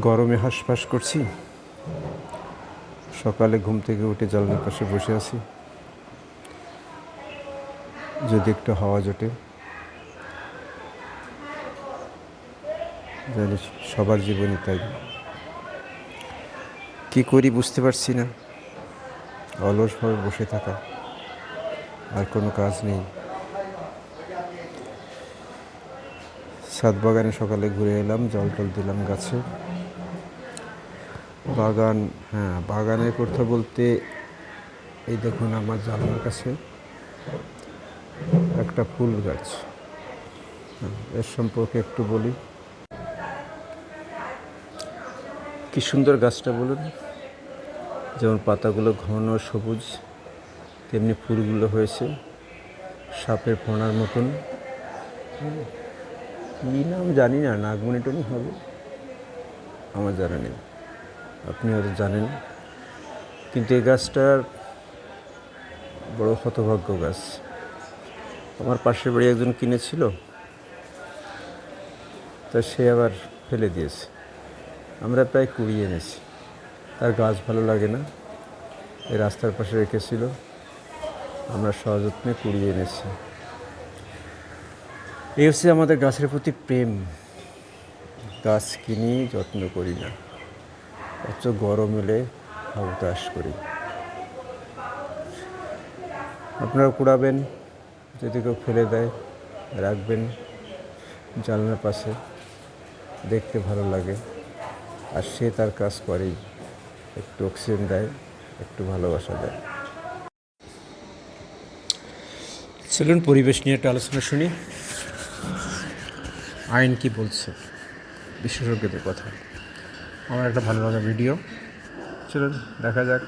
গরমে হাঁসফাঁস করছি। সকালে ঘুম থেকে উঠে জানলার পাশে বসে আছি। যদি একটু হাওয়া জোটে জানি সবার জীবনে তাই। কি করি বুঝতে পারছি না। অলসভাবে বসে থাকা। আর কোনো কাজ নেই। ছাদ বাগানে সকালে ঘুরে এলাম, জল টল দিলাম গাছে। বাগান হ্যাঁ বাগানের কথা বলতে এই দেখুন আমার জানলার কাছে একটা ফুল গাছ। হ্যাঁ, এর সম্পর্কে একটু বলি। কি সুন্দর গাছটা বলুন। যেমন পাতাগুলো ঘন সবুজ তেমনি ফুলগুলো হয়েছে সাপের ফোনার মতন। কী নাম জানি না নাগমণি টনি হবে। আমার জানা নেই। আপনি হয়তো জানেন। কিন্তু এই গাছটার বড় হতভাগ্য গাছ। আমার পাশের বাড়ি একজন কিনেছিল। তা সে আবার ফেলে দিয়েছে। আমরা প্রায় কুড়িয়ে এনেছি। তার গাছ ভালো লাগে না। এই রাস্তার পাশে রেখেছিল। আমরা সযত্নে কুড়িয়ে এনেছি। এই হচ্ছে আমাদের গাছের প্রতি প্রেম। গাছ কিনি, যত্ন করি না। অথচ গরম এলে হাউতাস করি। আপনারা কুড়াবেন, যদি কেউ ফেলে দেয়, রাখবেন জানলার পাশে, দেখতে ভালো লাগে। আর সে তার কাজ করেই, একটু অক্সিজেন দেয়, একটু ভালোবাসা দেয়। চলুন পরিবেশ নিয়ে একটা আলোচনা শুনি। আইন কি বলছে? বিশেষজ্ঞদের কথা। আমার একটা ভালো লাগা ভিডিও চলুন দেখা যাক।